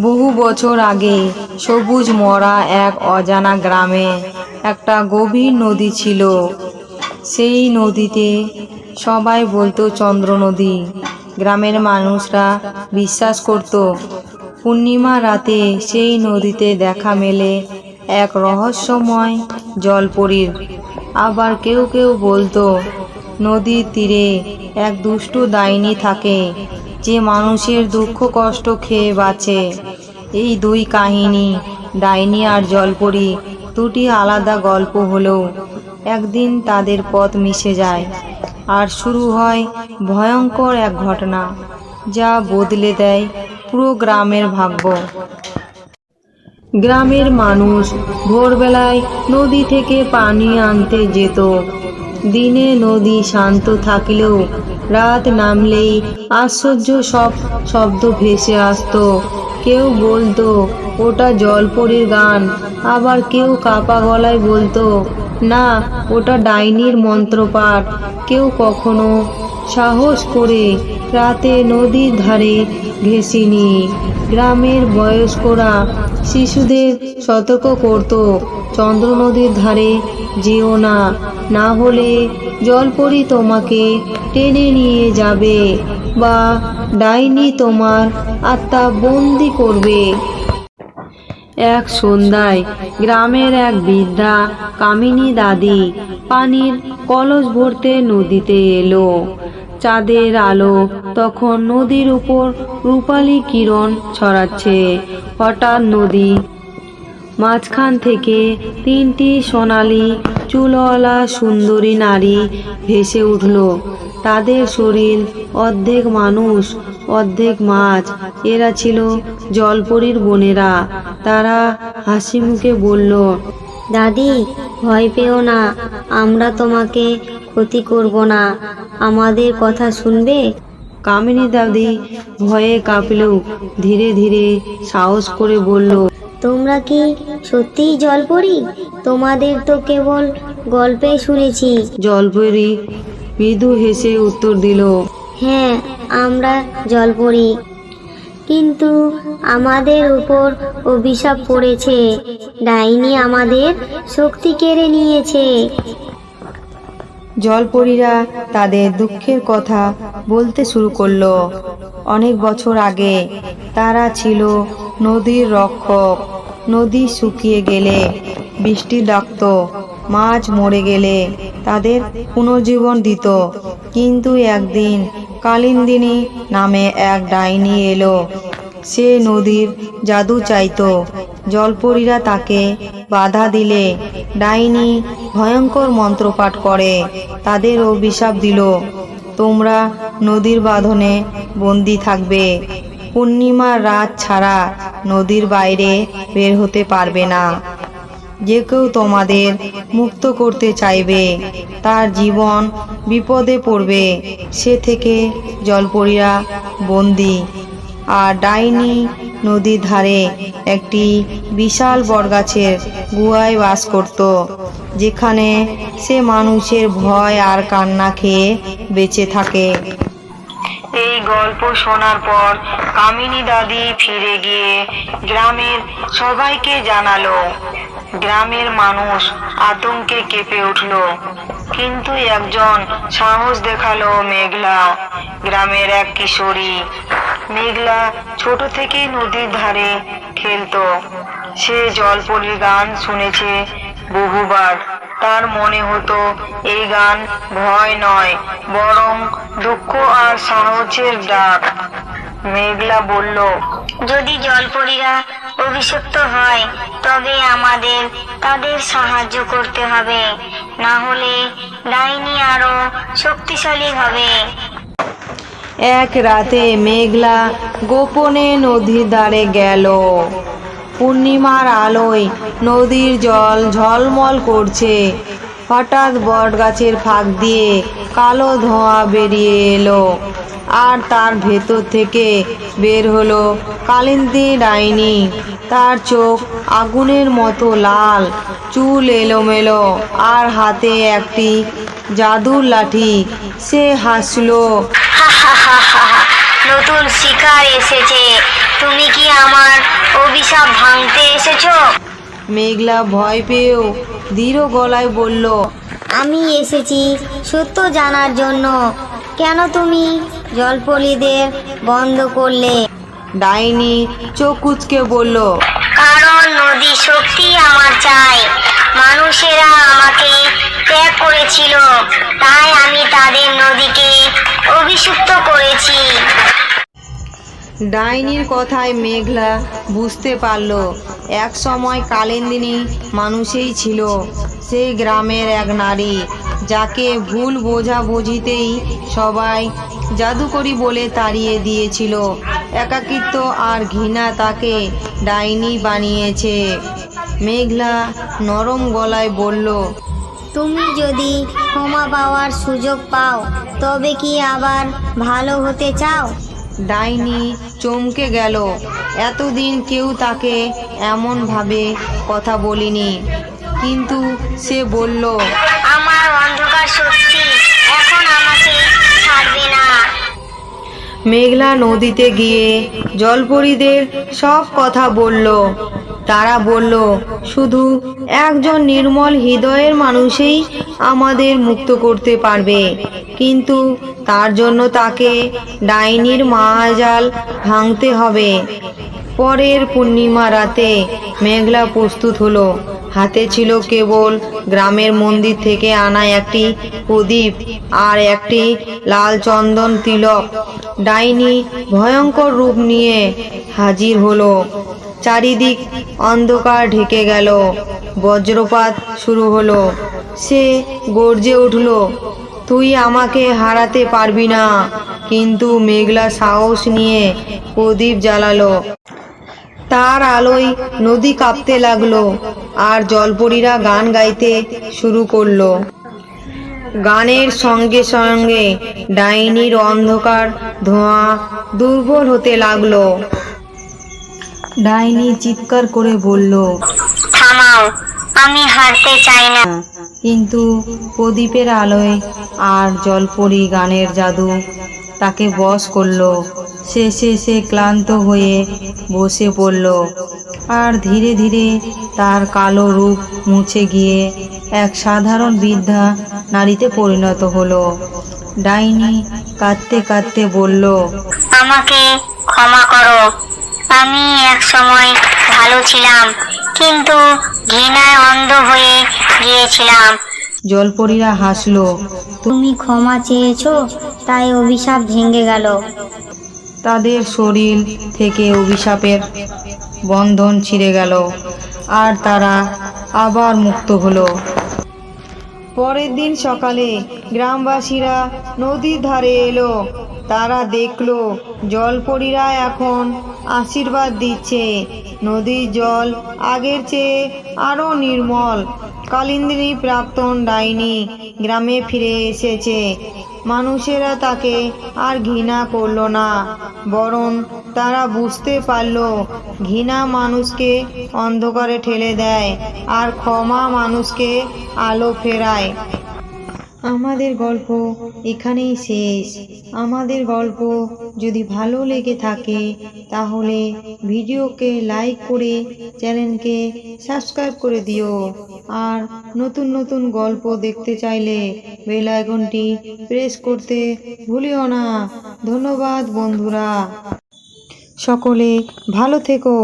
বহু বছর আগে সবুজ মরা এক অজানা গ্রামে একটা গভীর নদী ছিল। সেই নদীতে সবাই বলতো চন্দ্র নদী। গ্রামের মানুষরা বিশ্বাস করত, পূর্ণিমা রাতে সেই নদীতে দেখা মেলে এক রহস্যময় জলপরীর। আবার কেউ কেউ বলতো, নদীর তীরে এক দুষ্টু ডাইনি থাকে। যে মানুষের দুঃখ কষ্ট খেয়ে বাঁচে। এই দুই কাহিনী, ডাইনি আর জলপরি, দুটি আলাদা গল্প হলেও একদিন তাদের পথ মিশে যায়। আর শুরু হয় ভয়ঙ্কর এক ঘটনা, যা বদলে দেয় পুরো গ্রামের ভাগ্য। গ্রামের মানুষ ভোরবেলায় নদী থেকে পানি আনতে যেত। দিনে নদী শান্ত থাকলেও রাত নামলেই আশ্চর্য সব শব্দ ভেসে আসতো। কেউ বলতো, ওটা জলপরীর গান। আবার কেউ কাপা গলায় বলতো, না, ওটা ডাইনির মন্ত্রপাঠ। কেউ কখনো সাহস করে রাতে নদীর ধারে ঘেসিনি গ্রামের বয়স্করা শিশুদের সতর্ক করত চন্দ্র নদীর ধারে যেও না না হলে জলপরি তোমাকে টেনে নিয়ে যাবে বা ডাইনি তোমার আত্মা বন্দি করবে। এক সন্ধ্যায় গ্রামের এক বৃদ্ধা কামিনী দাদি পানির কলস ভরতে নদীতে এলো। চাঁদের আলো তখন নদীর উপর রূপালী কিরণ ছড়াচ্ছে। হঠাৎ নদী মাঝখান থেকে তিনটি সোনালি চুলওয়ালা সুন্দরী নারী ভেসে উঠল। তাদের শরীর অর্ধেক মানুষ অর্ধেক মাছ। এরা ছিল জলপরীর বোনেরা। তারা হাসি মুখে বলল দাদি ভয় পেও না আমরা তোমাকে ক্ষতি করব না। আমাদের কথা শুনবে? কামিনী দাদি ভয়ে কাঁপলেও ধীরে ধীরে সাহস করে বলল তোমরা কি সত্যিই জল পড়ি তোমাদের তো কেবল গল্পে শুনেছি। জলপরি মৃদু হেসে উত্তর দিল হ্যাঁ আমরা জল পড়ি কিন্তু আমাদের উপর অভিশাপ পড়েছে ডাইনি আমাদের শক্তি কেড়ে নিয়েছে। জলপরীরা তাদের দুঃখের কথা বলতে শুরু করল। অনেক বছর আগে তারা ছিল নদীর রক্ষক। নদী শুকিয়ে গেলে, বৃষ্টি ডাকত মাছ মরে গেলে তাদের পুনর্জীবন দিত। কিন্তু একদিন কালিন্দিনী নামে এক ডাইনি এলো। সে নদীর জাদু চাইতো। জলপরীরা তাকে বাধা দিলে। ডাইনি ভয়ঙ্কর মন্ত্রপাঠ করে, তাদের অভিশাপ দিল। তোমরা নদীর বাঁধনে বন্দি থাকবে। পূর্ণিমার রাত ছাড়া নদীর বাইরে বের হতে পারবে না। যে কেউ তোমাদের মুক্ত করতে চাইবে, তার জীবন বিপদে পড়বে। সে থেকে জলপরীরা বন্দি। আর ডাইনি নদীর ধারে একটি বিশাল বটগাছের গুহায় বাস করত, যেখানে সে মানুষের ভয় আর কান্না খেয়ে বেঁচে থাকে। এই গল্প শোনার পর কামিনী দাদি ফিরে গিয়ে গ্রামের সবাইকে জানালো, গ্রামের মানুষ আতঙ্কে কেঁপে উঠল। কিন্তু একজন সাহস দেখাল মেঘলা, গ্রামের এক কিশোরী। মেঘলা ছোট থেকেই নদীর ধারে খেলতো। সে জলপরীর গান শুনেছে বহুবার। তার মনে হতো এই গান ভয় নয় বরং দুঃখ আর সাহসের ডাক। মেঘলা বলল যদি জলপরীরা অভিশপ্ত হয় তবে আমাদের তাদের সাহায্য করতে হবে না হলে ডাইনি আরও শক্তিশালী হবে। এক রাতে মেঘলা গোপনে নদীর ধারে গেল। পূর্ণিমার আলোয় নদীর জল ঝলমল করছে। হঠাৎ বট গাছের ফাঁক দিয়ে কালো ধোঁয়া বেরিয়ে এলো। আর তার ভেতর থেকে বের হলো কালিন্দী ডাইনি। তার চোখ আগুনের মতো লাল, চুল এলোমেলো, আর হাতে একটি জাদুর লাঠি। সে হাসলো নতুন শিকার এসেছে। তুমি কি আমার অভিশাপ ভাঙতে এসেছ? মেঘলা ভয় পেয়েও দৃঢ় গলায় বলল আমি এসেছি সত্য জানার জন্য। কেন তুমি জলপরীদের বন্ধ করলে? ডাইনি চোখ কুচকে বলল কারণ নদী শক্তি আমার চাই। মানুষেরা আমাকে ত্যাগ করেছিল তাই আমি তাদের নদীকে অভিষিক্ত করেছি। ডাইনির কথায় মেঘলা বুঝতে পারল, এক সময় কালিন্দিনী মানুষেই ছিল। সেই গ্রামের এক নারী, যাকে ভুল বোঝাবুঝিতেই সবাই জাদুকরি বলে তাড়িয়ে দিয়েছিল। একাকিত্ব আর ঘৃণা তাকে ডাইনি বানিয়েছে। মেঘলা নরম গলায় বলল, তুমি যদি ক্ষমা পাওয়ার সুযোগ পাও, তবে কি আবার ভালো হতে চাও? ডাইনি চমকে গেল। এতদিন কেউ তাকে এমনভাবে কথা বলিনি। কিন্তু সে বলল আমার অন্ধকার শক্তি এখন আমাকে ছাড়বে না। মেঘলা নদীতে গিয়ে জলপরীদের সব কথা বলল। তারা বলল, শুধু একজন নির্মল হৃদয়ের মানুষই আমাদের মুক্ত করতে পারবে। কিন্তু তার জন্য তাকে ডাইনির মায়াজাল ভাঙতে হবে। পরের পূর্ণিমা রাতে মেঘলা প্রস্তুত হলো। হাতে ছিল কেবল গ্রামের মন্দির থেকে আনা একটি প্রদীপ আর একটি লাল চন্দন তিলক। ডাইনি ভয়ঙ্কর রূপ নিয়ে হাজির হলো। চারিদিক অন্ধকার ঢেকে গেল। বজ্রপাত শুরু হলো। সে গর্জে উঠল, তুই আমাকে হারাতে পারবি না। কিন্তু মেঘলা সাহস নিয়ে প্রদীপ জ্বালালো। তার আলোয় নদী কাঁপতে লাগল আর জলপরীরা গান গাইতে শুরু করল। গানের সঙ্গে সঙ্গে ডাইনির অন্ধকার ধোঁয়া দুর্বল হতে লাগল। ডাইনি চিৎকার করে বলল থামাও আমি হারতে চাই না। কিন্তু প্রদীপের আলোয় আর জলপরি গানের জাদু তাকে বশ করল। শেষে সে ক্লান্ত হয়ে বসে পড়ল আর ধীরে ধীরে তার কালো রূপ মুছে গিয়ে এক সাধারণ বৃদ্ধা নারীতে পরিণত হলো। ডাইনি কাঁদতে কাঁদতে বলল আমাকে ক্ষমা করো আমি এক সময় ভালো ছিলাম কিন্তু ঘৃণায় অন্ধ হয়ে গিয়েছিলাম। জলপরীরা হাসলো তুমি ক্ষমা চেয়েছো তাই অভিশাপ ভেঙে গেল। তাদের শরীর থেকে অভিশাপের বন্ধন ছিঁড়ে গেল আর তারা আবার মুক্ত হলো। পরের দিন সকালে গ্রামবাসীরা নদীর ধারে এলো। তারা দেখল, জলপরীরা এখন আশীর্বাদ দিচ্ছে। নদীর জল আগের চেয়ে আরও নির্মল। কালিন্দিনী প্রাক্তন ডাইনি গ্রামে ফিরে এসেছে। মানুষেরা তাকে আর ঘৃণা করল না, বরং তারা বুঝতে পারল ঘৃণা মানুষকে অন্ধকারে ঠেলে দেয় আর ক্ষমা মানুষকে আলো ফেরায়। আমাদের গল্প এখানেই শেষ। আমাদের গল্প যদি ভালো লেগে থাকে, তাহলে ভিডিওকে লাইক করে চ্যানেলকে সাবস্ক্রাইব করে দিও। আর নতুন নতুন গল্প দেখতে চাইলে বেল আইকনটি প্রেস করতে ভুলিও না। ধন্যবাদ বন্ধুরা। সকলে ভালো থেকো।